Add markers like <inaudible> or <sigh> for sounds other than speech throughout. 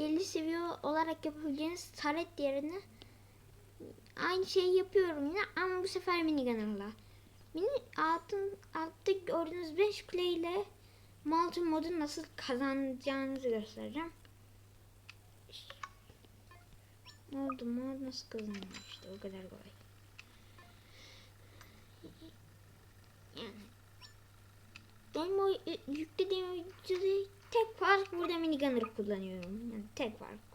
50 seviye olarak yapabileceğiniz taret yerine aynı şeyi yapıyorum yine ama bu sefer minigunner'la. Mini altın altta gördüğünüz 5 kule ile multi modu nasıl kazanacağınızı göstereceğim. Oldu mod nasıl kazanılır işte o kadar kolay. Yani o y- yüklediğim videoda tek fark burada minigunner kullanıyorum. Yani tek fark.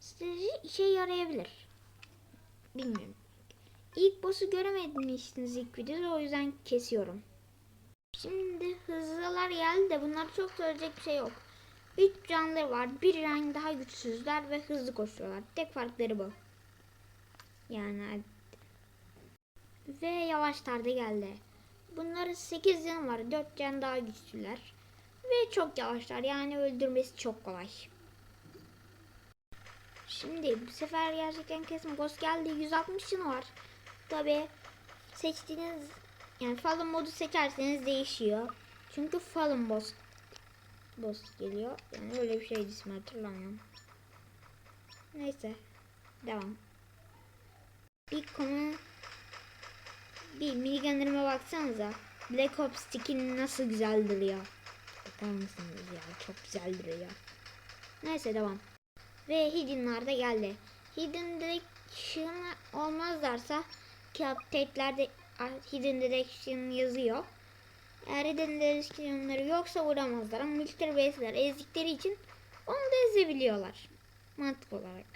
Strateji işe yarayabilir. Bilmiyorum. İlk boss'u görememiştiniz ilk videoda o yüzden kesiyorum. Şimdi hızlılar geldi de bunlar çok söyleyecek bir şey yok. Üç canları var. Bir renk daha güçsüzler ve hızlı koşuyorlar. Tek farkları bu. Yani ve yavaşlar da geldi. Bunların 8 canı var. 4 can daha güçlüler. Ve çok yavaşlar. Yani öldürmesi çok kolay. Şimdi bu sefer gerçekten kesin boss geldi. 160 canı var. Tabi seçtiğiniz yani Fallen modu seçerseniz değişiyor. Çünkü Fallen boss boss geliyor. Yani öyle bir şeydi ismi hatırlamıyorum. Neyse. Devam. İlk konu bir minigunner'ıma baksanıza. Black Ops skin nasıl güzel duruyor. Bakar mısınız ya? Çok güzel duruyor. Neyse devam. Ve Hidden'lar da geldi. Hidden Direction olmazlarsa update'lerde Hidden Direction yazıyor. Eğer Hidden Direction'ları yoksa vuramazlar ama military base'ler ezdikleri için onu da ezebiliyorlar. Mantık olarak.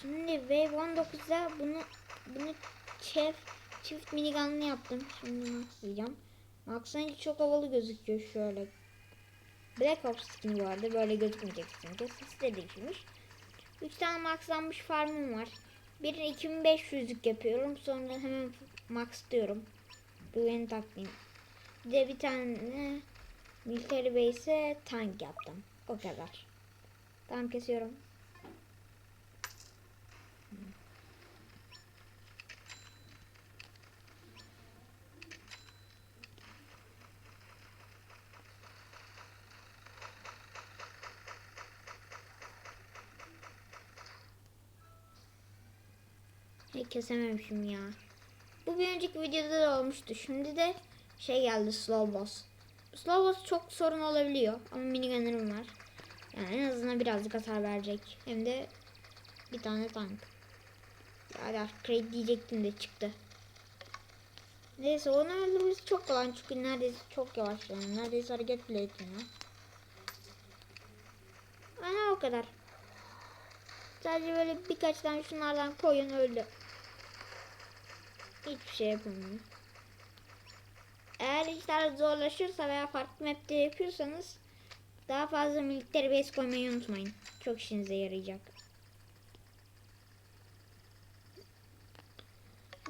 Şimdi Wave 19'da bunu bunu çift çift minigun'lı yaptım. Şimdi maxlayacağım. Maxlayınca çok havalı gözüküyor şöyle. Black Ops skin'i vardı. Böyle gözükmeyecek çünkü. Sesi de değişmiş. 3 tane maxlanmış farmım var. Birini 2500'lük yapıyorum. Sonra hemen max diyorum. Bu yeni. Bir de bir tane military base'e tank yaptım. O kadar. Tamam kesiyorum. Kesememişim ya. Bu bir önceki videoda da olmuştu. Şimdi de şey geldi slow boss. Slow boss çok sorun olabiliyor ama minigunner'ım var. Yani en azından birazcık hasar verecek. Hem de bir tane tank. Ya upgrade diyecektim de çıktı. Neyse onu öldürmesi çok kolay çünkü neredeyse çok yavaş yani. Neredeyse hareket bile etmiyor. Ana o kadar. Sadece böyle birkaç tane şunlardan koyun öldü. Hiçbir şey yapamıyorum. Eğer işler zorlaşırsa veya farklı map'te yapıyorsanız daha fazla military base koymayı unutmayın. Çok işinize yarayacak.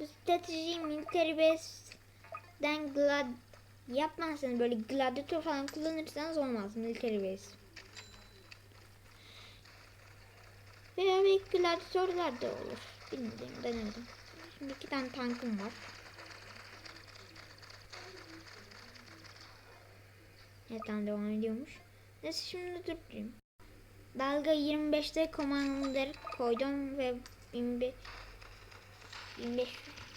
Bu stratejiyi military base'den glad yapmazsanız böyle gladiator falan kullanırsanız olmaz military base. Veya belki gladiatörler de olur. Bilmiyorum denemedim. Şimdi iki tane tankım var. Tamam devam ediyormuş. Neyse şimdi durayım. Dalga 25'te commander koydum ve 25 25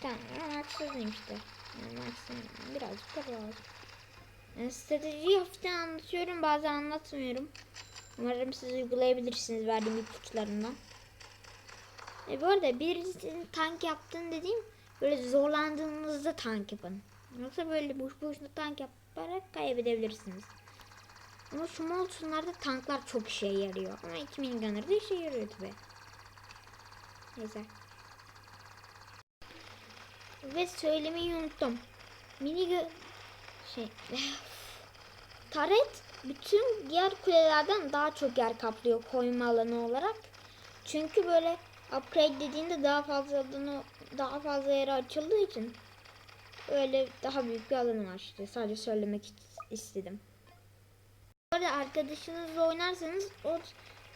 tane haksızım işte. Yani haksızım. Birazcık da lazım. Yani stratejiyi hafiften anlatıyorum bazen anlatmıyorum. Umarım siz uygulayabilirsiniz verdiğim ipuçlarından. E bu arada birisinin tank yaptığını dediğim böyle zorlandığınızda tank yapın. Yoksa böyle boş boşuna tank yaparak kaybedebilirsiniz. Ama şu molsunlarda tanklar çok işe yarıyor. Ama 2 minigunner da işe yarıyor tabi. Neyse. Ve söylemeyi unuttum. Mini şey <sighs> Taret bütün diğer kulelerden daha çok yer kaplıyor koyma alanı olarak. Çünkü böyle upgrade dediğinde daha fazla alanı, daha fazla yere açıldığı için öyle daha büyük bir alanı var işte. Sadece söylemek istedim. Bu arada arkadaşınızla oynarsanız o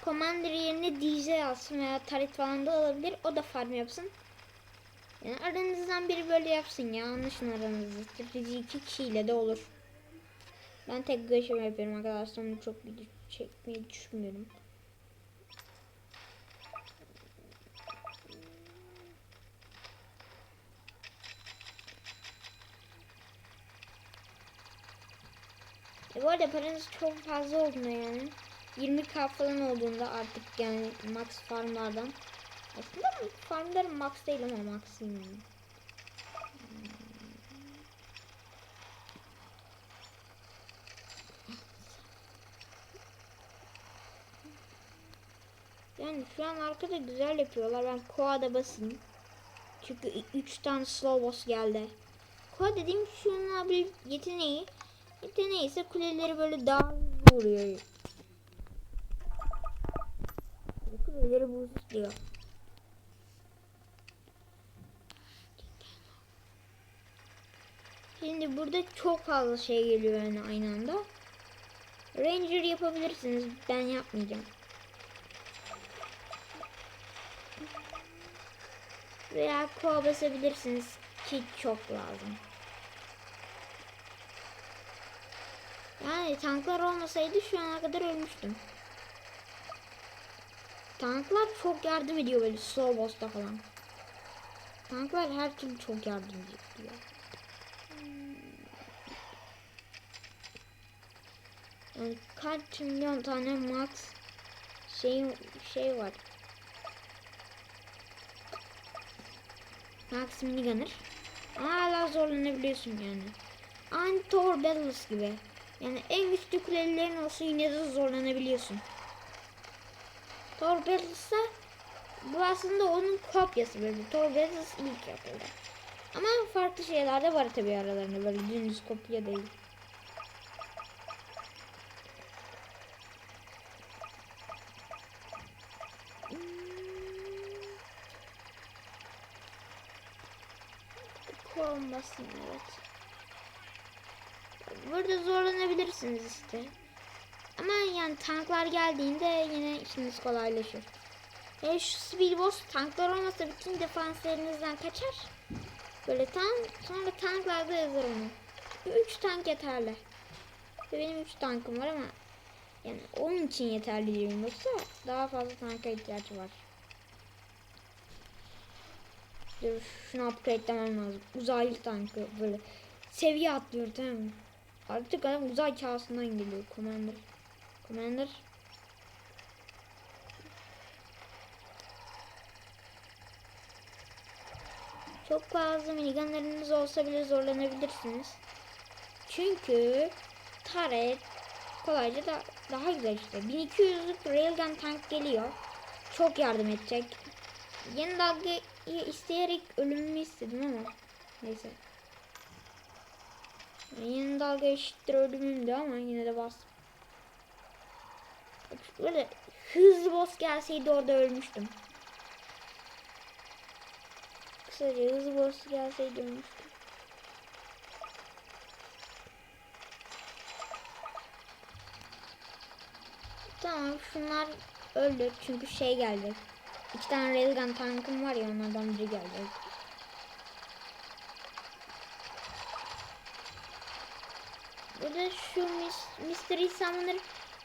Commander yerine DJ alsın veya Taret falan da olabilir. O da farm yapsın. Yani aranızdan biri böyle yapsın ya. Anlaşın aranızda. Strateji iki kişiyle de olur. Ben tek başıma yapıyorum arkadaşlar. Onu çok video çekmeyi düşünmüyorum. Bu arada paranız çok fazla olduğunda yani 20k falan olduğunda artık yani max farmlardan aslında farmlarım max değil ama max'ıyım yani. Şu an arkada güzel yapıyorlar. Ben Koa'da basayım. Çünkü 3 tane slow boss geldi. Koa dediğim şunun bir yeteneği. Yeteneği ise kuleleri böyle daha hızlı vuruyor. Kuleleri boostluyor. Şimdi burada çok fazla şey geliyor yani aynı anda. Ranger yapabilirsiniz. Ben yapmayacağım. Veya koa basabilirsiniz ki çok lazım. Yani tanklar olmasaydı şu ana kadar ölmüştüm. Tanklar çok yardım ediyor böyle slow boss'ta falan. Tanklar her türlü çok yardım ediyor. Yani kaç milyon tane max şey şey var. Max minigunner. Ama hala zorlanabiliyorsun yani. Battles gibi. Yani en güçlü kulelerin olsa yine de zorlanabiliyorsun. Thor Battles'ta bu aslında onun kopyası böyle. Thor ilk yapıldı. Ama farklı şeyler de var tabii aralarında böyle dümdüz kopya değil. Korunmasın evet. Burada zorlanabilirsiniz işte. Ama yani tanklar geldiğinde yine işiniz kolaylaşır. E şu speed boss tanklar olmasa bütün defanslerinizden kaçar. Böyle tank sonra tanklar da yazar onu. 3 tank yeterli. Benim 3 tankım var ama yani onun için yeterli diyorum yoksa daha fazla tanka ihtiyacı var. Dur şunu upgrade'lemem lazım. Uzaylı tankı böyle seviye atlıyor tamam mı? Artık adam uzay çağısından geliyor Commander. Commander. Çok fazla minigunlarınız olsa bile zorlanabilirsiniz. Çünkü taret kolayca da daha güzel işte. 1200'lük railgun tank geliyor. Çok yardım edecek. Yeni dalgayı isteyerek ölümümü istedim ama neyse. Yeni dalga eşittir ölümümdü ama yine de bastım. Böyle hızlı boss gelseydi orada ölmüştüm. Kısaca hızlı boss gelseydi ölmüştüm. Tamam şunlar öldü çünkü şey geldi. İki tane railgun tankım var ya onlardan biri geldi. Burada şu Mystery Summoner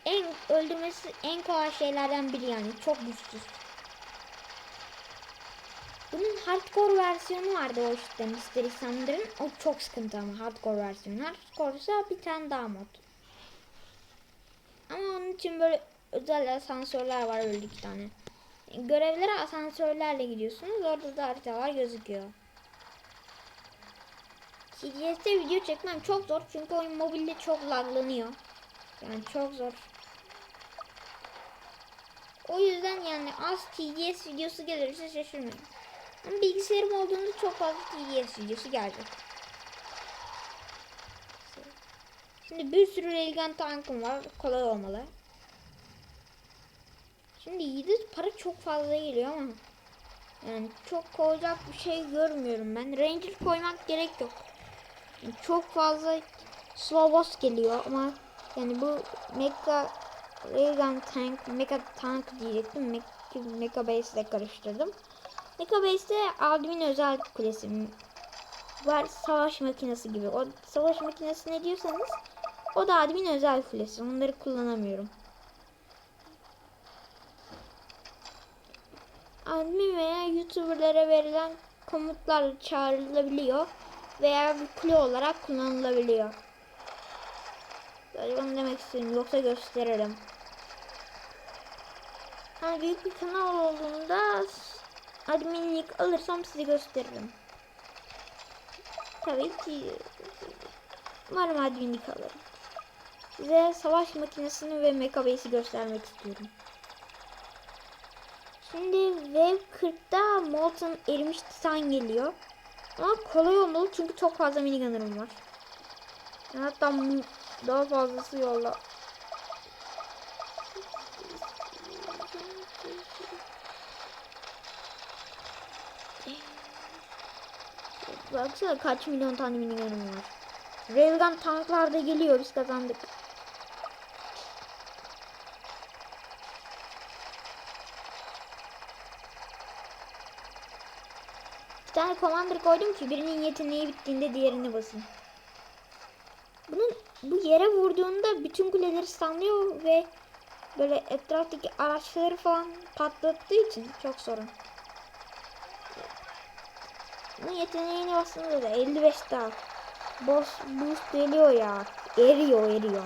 en öldürmesi en kolay şeylerden biri yani çok güçsüz. Bunun hardcore versiyonu vardı o işte Mystery Summoner'ın. O çok sıkıntı ama hardcore versiyonu. Hardcore ise bir tane daha mod. Ama onun için böyle özel asansörler var öyle iki tane. Görevlere asansörlerle gidiyorsunuz. Orada da haritalar gözüküyor. TDS'de video çekmem çok zor çünkü oyun mobilde çok laglanıyor. Yani çok zor. O yüzden yani az TDS videosu gelirse şaşırmayın. Ama bilgisayarım olduğunda çok fazla TDS videosu gelecek. Şimdi bir sürü railgun tankım var. Kolay olmalı. Şimdi 7 para çok fazla geliyor ama yani çok koyacak bir şey görmüyorum ben. Ranger koymak gerek yok. Çok fazla slow boss geliyor ama yani bu mecha Railgun Tank, Mecha Tank diyecektim. Mecha, Mecha Base ile karıştırdım. Mecha Base'de admin özel kulesi var. Savaş makinesi gibi. O savaş makinesi ne diyorsanız o da admin özel kulesi. Onları kullanamıyorum. Admin veya YouTuber'lara verilen komutlarla çağrılabiliyor veya bir kule olarak kullanılabiliyor. Böyle onu demek istiyorum. Yoksa gösteririm. Hani büyük bir kanal olduğunda adminlik alırsam size gösteririm. Tabii ki umarım adminlik alırım. Size savaş makinesini ve mekabase'i göstermek istiyorum. Şimdi Wave 40'da Molten erimiş titan geliyor. Ama kolay olmalı çünkü çok fazla minigunner'ım var. Yani hatta daha fazlası yolla. Baksana kaç milyon tane minigun'um var. Railgun tanklar da geliyor biz kazandık. Tane commander koydum ki birinin yeteneği bittiğinde diğerini basın. Bunun bu yere vurduğunda bütün kuleleri stunlıyor ve böyle etraftaki araçları falan patlattığı için çok sorun. Bunun yeteneğini bastığında da 55 daha. Boss boost geliyor ya. Eriyor eriyor.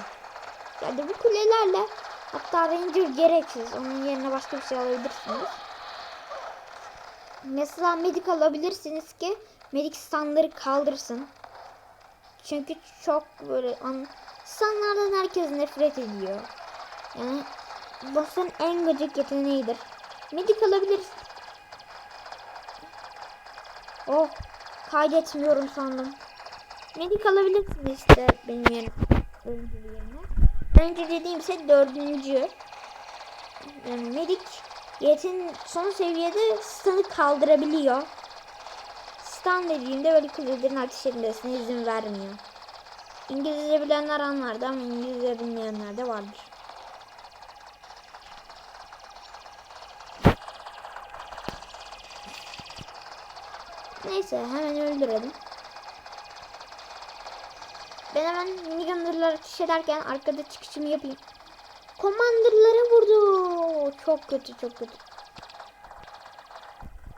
Yani bu kulelerle hatta ranger gereksiz. Onun yerine başka bir şey alabilirsiniz. Mesela medik alabilirsiniz ki medik standları kaldırsın. Çünkü çok böyle an insanlardan herkes nefret ediyor. Yani boss'un en gıcık yeteneğidir. Medik alabilirsin. Oh kaydetmiyorum sandım. Medik alabilirsin işte benim yerim. Yerine. Önce dediğim ise dördüncü. Yani medik yetin son seviyede stun'ı kaldırabiliyor. Stun dediğimde böyle kulelerin ateş etmesine izin vermiyor. İngilizce bilenler anlardı ama İngilizce bilmeyenler de vardır. Neyse hemen öldürelim. Ben hemen minigunner'lara ateş ederken arkada çıkışımı yapayım. Commander'lara vurdu. Çok kötü çok kötü.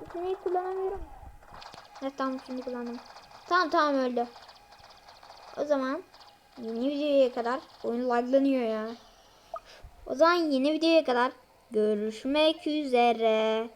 Yeteneği kullanamıyorum. Evet tamam şimdi kullandım. Tamam tamam öldü. O zaman yeni videoya kadar oyun laglanıyor ya. O zaman yeni videoya kadar görüşmek üzere.